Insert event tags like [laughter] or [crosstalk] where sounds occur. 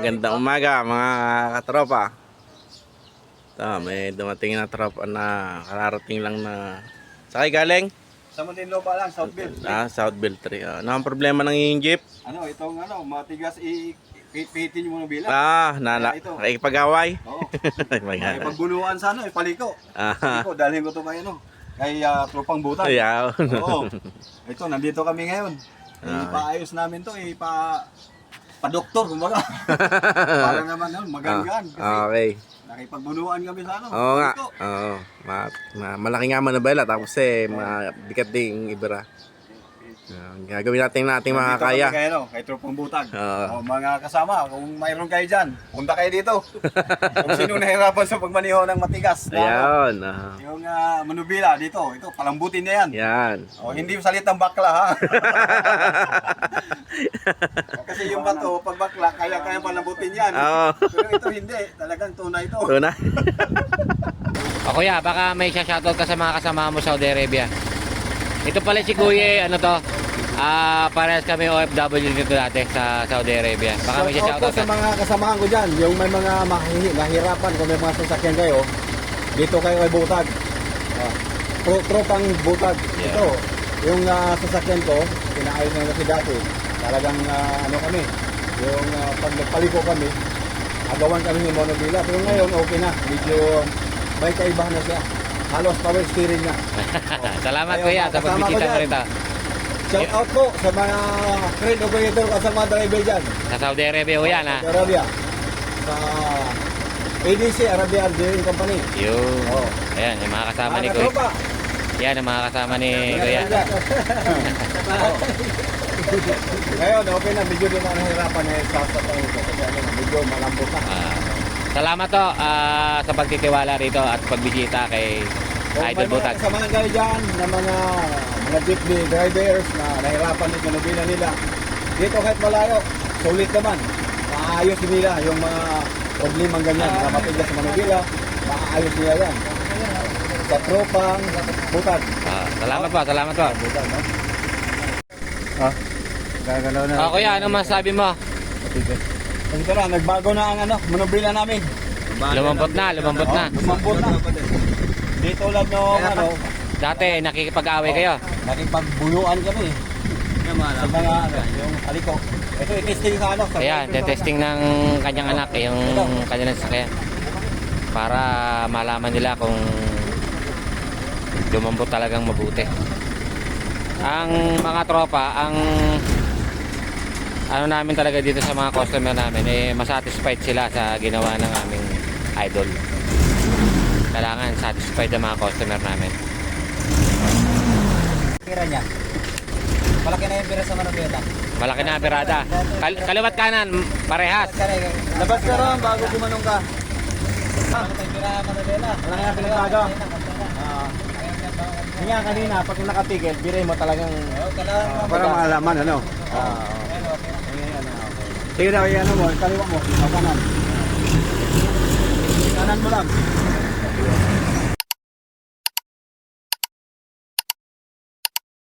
Gandang umaga mga katropa. Ito, may dumating na tropa na kararating lang na... Sakay galing? Sa Muntinlupa lang, Southville. Ah, Southville 3. Ah, ano ang problema ng iyong jeep? Ano, itong ano, matigas i pitin mo ng bilang. Ah, nala, Ito. nakikipag-away. Oo. [laughs] Pagbuluan sa ano, ipaliko. Ah, Paliko, dalhin ko to kay ano, kay ah, tropang butan. ayaw. Oo. [laughs] Ito, nandito kami ngayon. Ah. Ipaayos namin to, ipa pa doktor kumbaga. [laughs] Para naman maganggan kasi Ah, okay. nakipagbuluan kami sa ano. Oo nga. paliko. Oo. Ma, ma, malaki nga manabela tapos eh, mabigat din ibra. Ah, gagawin natin nating Nandito makakaya. kami Kay, ano, kay tropang butag. Oo. O, mga kasama, kung mayroon kayo dyan, punta kayo dito. kung sino nahirapan sa pagmaniho ng matigas. na ano, Ayan. ah. Yung uh, manubila dito, ito, palambutin niya yan. Yan. O, hindi salitang bakla ha. [laughs] [laughs] Kasi yung bato, pag bakla, kaya kaya palambutin yan. Oo. Pero ito hindi, talagang tunay ito. Na. [laughs] O kuya, baka may shoutout ka sa mga kasama mo sa Saudi Arabia. Ito pala si Kuya, ano to? Ah, parehas kami OFW dito dati sa Saudi Arabia. Baka may Shout out shoutout po sa ka. mga kasamahan ko dyan, yung may mga mahi- mahirapan, kung may mga sasakyan kayo, dito kayo kay Butag. Uh, pro, tropang Butag. Yeah. Ito, yung ah, sasakyan ko, pinaayos na kasi dati. Talagang ah, ano kami, yung uh, pag nagpaliko kami, agawan kami ng monobila. Pero ngayon, okay na. Medyo may kaibahan na siya. Halos power steering na. [laughs] Salamat Ayun, kuya sa kasama ko pagbisita mo dyan. rito. Shout out po sa mga crane operator at sa mga driver dyan. Sa Saudi Arabia kuya na. Saudi Arabia. Sa ADC, Arabia Engineering Company. Yun. Oo. Ayan, yung mga kasama ni Kuya. Yan, ang mga kasama ni Kuya. [laughs] [laughs] Ngayon, okay na. Medyo din ako nahirapan eh, sa sa tayo ko. Kasi ano, medyo malambot na. Ah, salamat to ah, sa pagtitiwala rito at pagbisita kay Idol mga Butag. kasamahan kayo dyan na mga mga jeepney drivers na nahirapan din manubila nila. Dito kahit malayo, sulit naman. Maayos nila yung mga problemang ganyan na matigas sa manubila. Maayos nila yan. Sa tropang butag. Ah, salamat po, salamat po. Butag, no? Ah, gagalaw na. Ah, kuya, ano masabi mo? Ito na, nagbago na ang ano, manubila namin. Lumambot na, lumambot na. Oh, Lumambot na. Dito lang no, ano, Dati nakikipag-away kayo. nakipagbuyuan kami. Sa mga ano, yung aliko. Ito i-testing sa ano. sa Ayan, testing ng kanyang anak, yung kanyang sasakyan. Para malaman nila kung lumambot talagang mabuti. Ang mga tropa, ang ano namin talaga dito sa mga customer namin, eh, masatisfied sila sa ginawa ng aming idol. Kailangan satisfied ang mga customer namin. Pira niya. Malaki na yung pira sa Manobela. Malaki na ang birada. Kal- kaliwat kanan, parehas. Labas ka ron bago gumanong ka. Malaki na pinagbago. Ah. Yun nga kanina, pag nakatigil, biray mo talagang ah, para maalaman ano. Ah, Sige daw, ano mo, kaliwa mo, o kanan. Kanan mo lang.